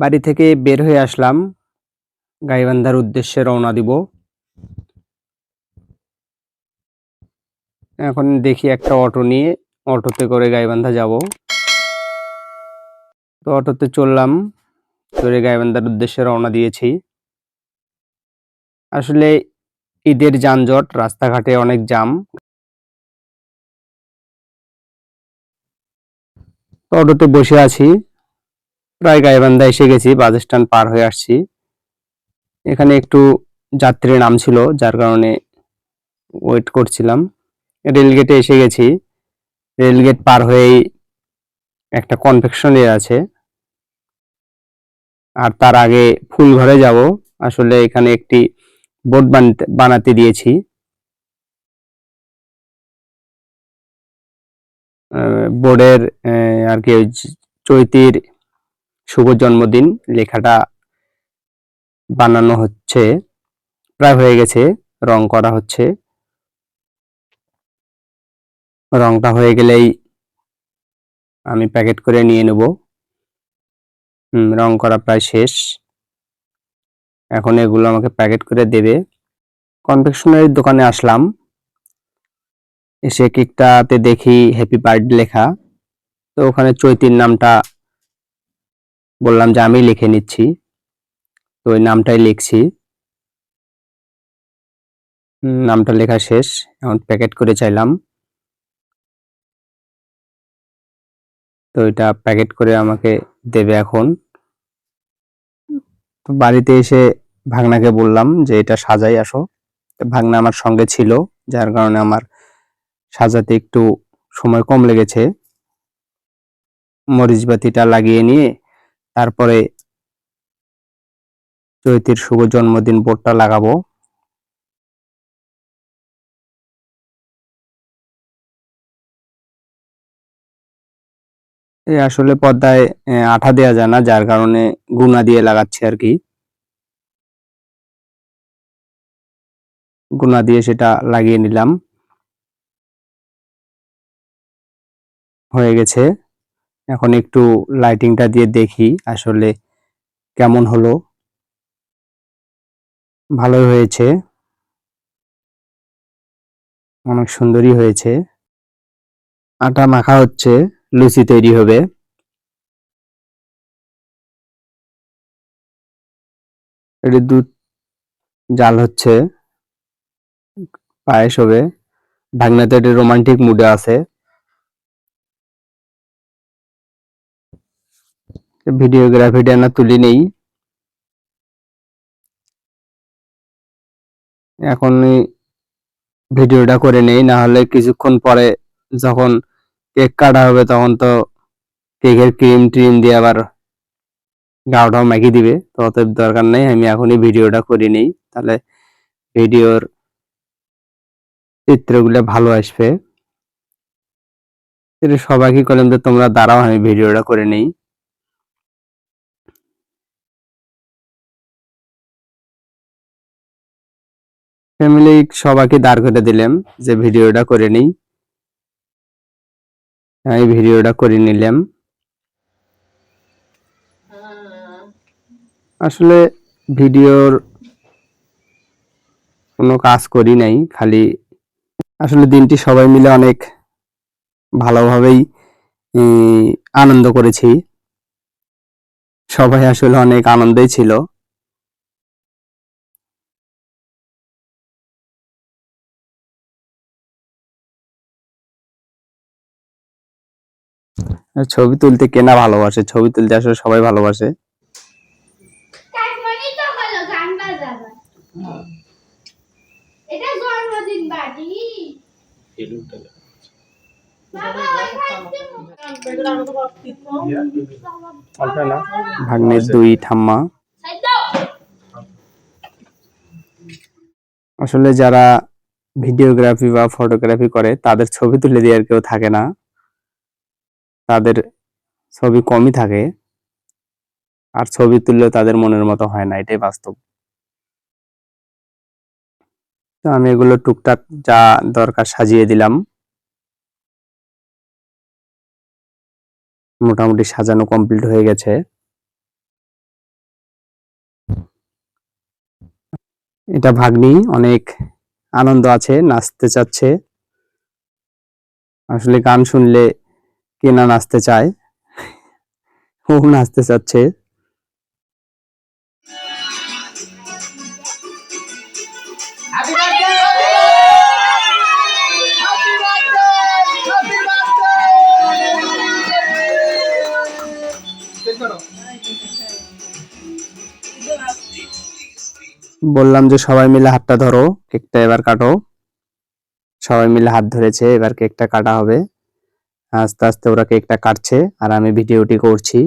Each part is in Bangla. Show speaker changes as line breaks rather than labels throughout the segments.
বাড়ি থেকে বের হয়ে আসলাম। গাইবান্ধার উদ্দেশ্যে রওনা দিব। এখন দেখি একটা অটো নিয়ে অটোতে করে গাইবান্ধা যাব। তো অটোতে চললাম, চড়ে গাইবান্ধার উদ্দেশ্যে রওনা দিয়েছি। আসলে ঈদের যানজট, রাস্তাঘাটে অনেক জাম অটোতে বসে আছি। প্রায় গাইবান্ধা এসে গেছি, বাস স্ট্যান্ড পার হয়ে আসছি। এখানে একটু যাত্রী নাম ছিল, যার কারণে ওয়েট করছিলাম। রেলগেটে এসে গেছি। রেলগেট পার হয়েই একটা কনফেকশনারি আছে। আর তার আগে ফুলঘরে যাব। আসলে এখানে একটি বোর্ড বানাতে দিয়েছি। বোর্ডের আর কি চৈতির শুভ জন্মদিন। লেখাটা বানানো হচ্ছে, প্রায় হয়ে গেছে, রং করা হচ্ছে। রংটা হয়ে গেলেই আমি প্যাকেট করে নিয়ে নেব। রং করা প্রায় শেষ। এখন এগুলো আমাকে প্যাকেট করে দেবে। কনফেকশনারির দোকানে আসলাম। এসে কেকটাতে দেখি হ্যাপি বার্থডে লেখা। তো ওখানে চৈতির নামটা বললাম যে আমি লিখে নিচ্ছি। তো ওই নামটাই লিখছি। নামটা লেখা শেষ। এখন প্যাকেট করে চাইলাম। তো এটা প্যাকেট করে আমাকে দেবে এখন। তো বাড়িতে এসে ভাগনাকে বললাম যে, এটা সাজাই, আসো। তো ভাগনা আমার সঙ্গে ছিল, যার কারণে আমার সাজাতে একটু সময় কম লেগেছে। মরিচ বাতিটা লাগিয়ে নিয়ে তারপরে চৈতির শুভ জন্মদিন বোর্ডটা লাগাবো। এই আসলে আহ, আঠা দেওয়া যায় না যার কারণে গুনা দিয়ে লাগাচ্ছি আর কি। গুনা দিয়ে সেটা লাগিয়ে নিলাম। হয়ে গেছে। এখন একটু লাইটিংটা দিয়ে দেখি আসলে কেমন হলো। ভালোই হয়েছে। অনেক সুন্দরই হয়েছে। আটা মাখা হচ্ছে, লুচি তৈরি হবে। এটি দুধ, জাল হচ্ছে। পায়েস হবে। ভাগনাতে এটি রোমান্টিক মুডে আছে। ভিডিওগ্রাফিটা না তুলি নেই। এখন ভিডিওটা করে নেই না হলে কিছুক্ষণ পরে যখন কেক কাটা হবে তখন তো কেকের ক্রিম ট্রিম দিয়ে আবার গাওটাও মাখিয়ে দিবে, তো অতএব দরকার নেই, আমি এখনই ভিডিওটা করে নেই, তাহলে ভিডিওর চিত্রগুলো ভালো আসবে। সবাইকে করলাম যে তোমরা দাঁড়াও, আমি ভিডিওটা করে নেই। ফ্যামিলি সবাইকে দাঁড় করে দিলাম যে ভিডিওটা করে নেই। আমি ভিডিওটা করে নিলাম। আসলে ভিডিওর কোনো কাজ করি নাই, খালি আসলে দিনটি সবাই মিলে অনেক ভালোভাবেই আনন্দ করেছি। সবাই আসলে অনেক আনন্দেই ছিল। ছবি তুলতে কেনা ভালোবাসে? ছবি তুলতে আসলে সবাই ভালোবাসে। ভাগ্নের দুই ঠাম্মা। আসলে যারা ভিডিওগ্রাফি বা ফটোগ্রাফি করে তাদের ছবি তুলে দেওয়ার কেউ থাকে না। তাদের ছবি কমই থাকে। আর ছবি তুললেও তাদের মনের মতো হয় না, এটাই বাস্তব। তো আমি এগুলো টুকটাক যা দরকার সাজিয়ে দিলাম। মোটামুটি সাজানো কমপ্লিট হয়ে গেছে। এটা ভাগ্নি, অনেক আনন্দ আছে, নাচতে চাচ্ছে। আসলে গান শুনলে কে না নাচতে চায়? ও নাচতে চাচ্ছে। বললাম যে সবাই মিলে হাতটা ধরো কেকটা এবার কাটো। সবাই মিলে হাত ধরেছে এবার কেকটা কাটা হবে। আস্তে আস্তে ওরা কেকটা কাটছে আর আমি ভিডিওটি করছি।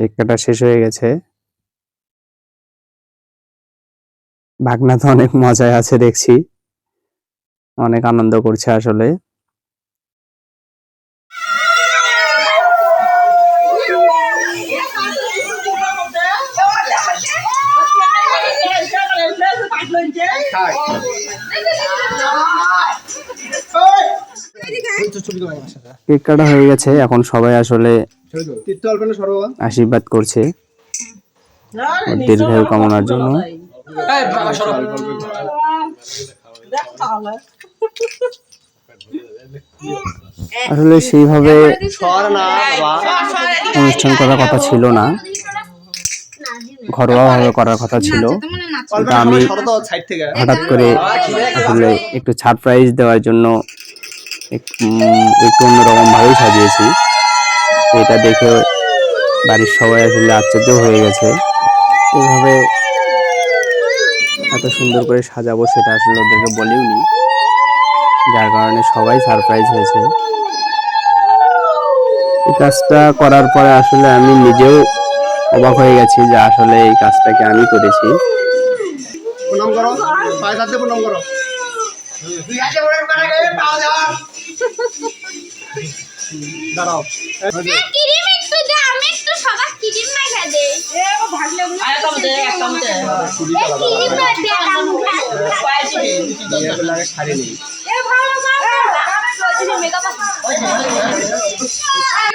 কেক কাটা শেষ হয়ে গেছে। ভাগনা তো অনেক মজায় আছে দেখছি। অনেক আনন্দ করছে আসলে। কেক কাটা হয়ে গেছে এখন সবাই আসলে আশীর্বাদ করছে। দীর্ঘায়ু কামনার জন্য। আসলে সেইভাবে
সর। না বাবা
অনুষ্ঠান করার কথা ছিল না। ঘরোয়া ভাবে করার কথা ছিল। আমি হঠাৎ করে আসলে একটু সারপ্রাইজ দেওয়ার জন্য একটু অন্যরকম ভাবেই সাজিয়েছি। এটা দেখে বাড়ির সবাই আসলে আশ্চর্য হয়ে গেছে। এভাবে এত সুন্দর করে সাজাবো সেটা আসলে ওদেরকে বলেওনি। যার কারণে সবাই সারপ্রাইজ হয়েছে। এই কাজটা করার পরে আসলে আমি নিজেও অবাক হয়ে গেছি যে আসলে এই কাজটাকে আমি করেছি।
প্রণাম করো পায়ে হাতে প্রণাম করো। দাঁড়াও
ক্রিম একটু দে আমি একটু সবার ক্রিম মাখা দে এ ক্রিম না দে আমি
শাড়ি নেই
এ ভালো না মেকআপ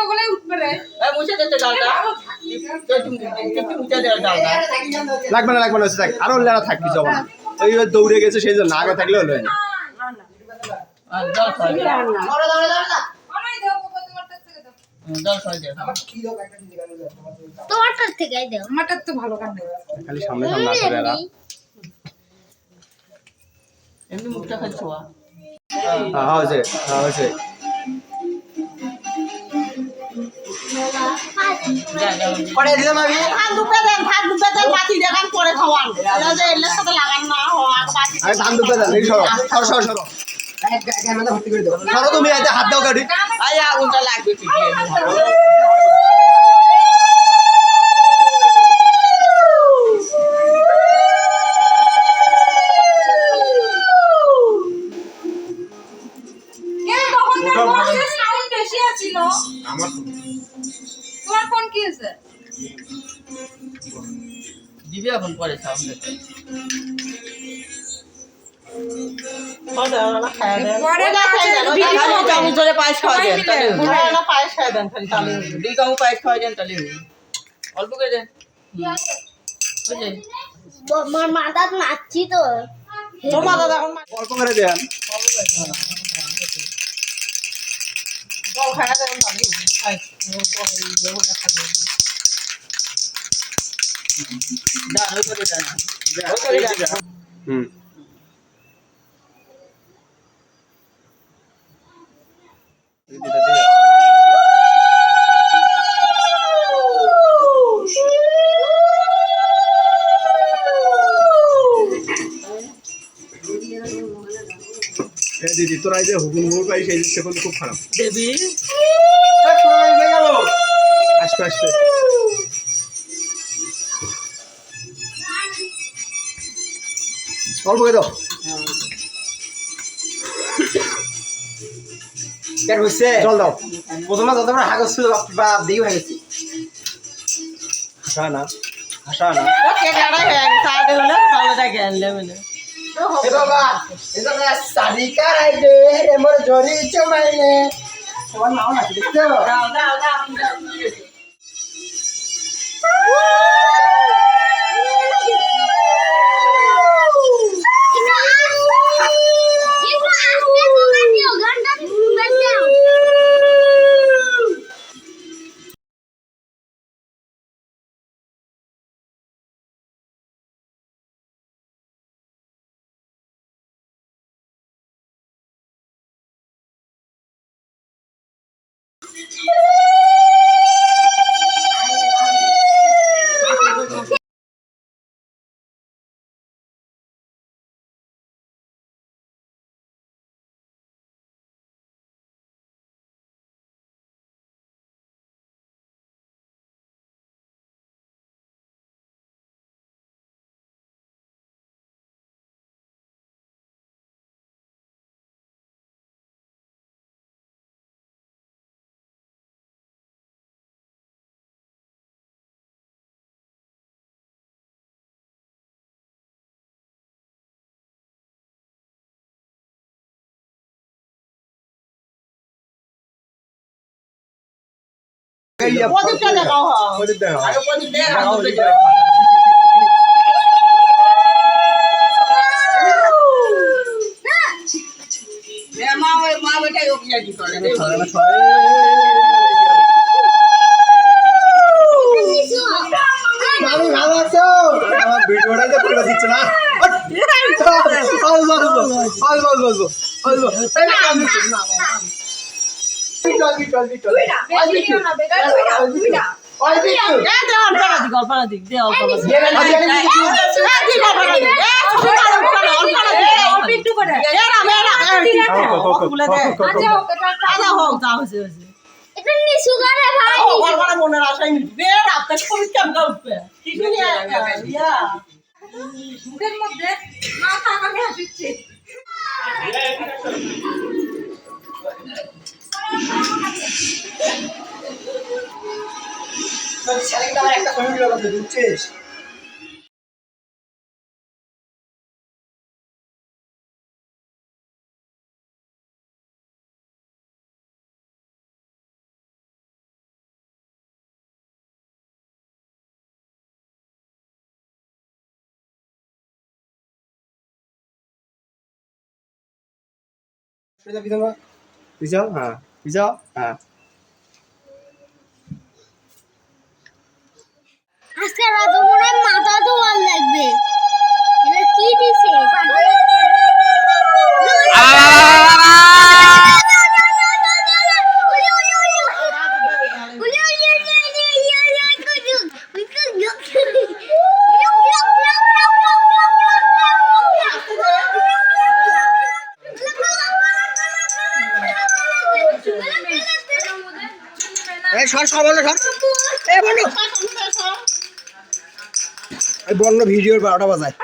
ওগুলাই উঠবে রে
লাগবে না লাগবে না থাক আরও লেরা থাক কিছু ওই দৌড়ে গেছে সেই জন্য আগে থাকলে হলো না
তোমারটার থেকে দাও
আমারটা তো ভালো গান
খালি সামনে সামনে আসলে এরা
হ্যাঁ হয়েছে হ্যাঁ হয়েছে। পরে দিলাম আমি।
ভাত দুপে দেন ভাত দুপে দেন বাতি দেখান পরে খাওয়ান। এলা সাথে লাগান না হওয়া বাতি
ধান দুপে দেন এই সরো সরো সরো। তুমি এতে হাত দাও গাড়ি
আয়া আগুনটা লাগবে
তোমার কি আছে
দিবি এখন পরে সাউন্ড অল্প করে দেন।
মাথা নাচছি তো।
অল্প করে দেন।
জল
হুম। দিদি তোরা যে হুকুম হুকুম পাই সেই কিন্তু খুব খারাপ।
দেবী।
আসবে। আসবে। অল্প দাও।
কেন হইছে
জল দাও।
প্রথমে যত বড় হাগস ছিল বা দিই হয়ে গেছে।
হাসা না হাসা না
কে প্রদীপটা দেখাও হ্যাঁ।
প্রদীপ দেখাও
প্রদীপ দে আমি দুটো জয় মা ওই মা ওইটাই ওকে কি করে
আমি ভালো আছো আমার ভিডিওটা যে করে দিচ্ছে না বল বল বল বল বল বল চল চল চল
বেশি দিও না বেকার দুইটা দুইটা
ওই দিকে
এ দে অল্পনা দিক অল্পনা দিক। দে অল্পনা দিক। এ দিক অল্পনা দিক। এ অল্পনা অল্পনা অল্পনা দিক।
অল্প একটু করে।
এ না মে না এ বলে দে
ওকে
আদা হোক যা হয়েছে হয়েছে।
এটা নিচু করে ভাই।
ও অল্পনা মনের আশাই মিটবে বে কেমন উঠবে। কিছু
মুখের মধ্যে মাথা আমাকে হাসিচ্ছে
ছেলেটা আমার একটা ছবি ভিডিও করতে বুঝছিস পিছাও হ্যাঁ পিছাও হ্যাঁ
আজকে রাত মনে হয় মাথা তো ভালো লাগবে এটা কি দিছে
এই সর সর বলো সর। এই বন্ধ ভিডিওর বারোটা বাজায়।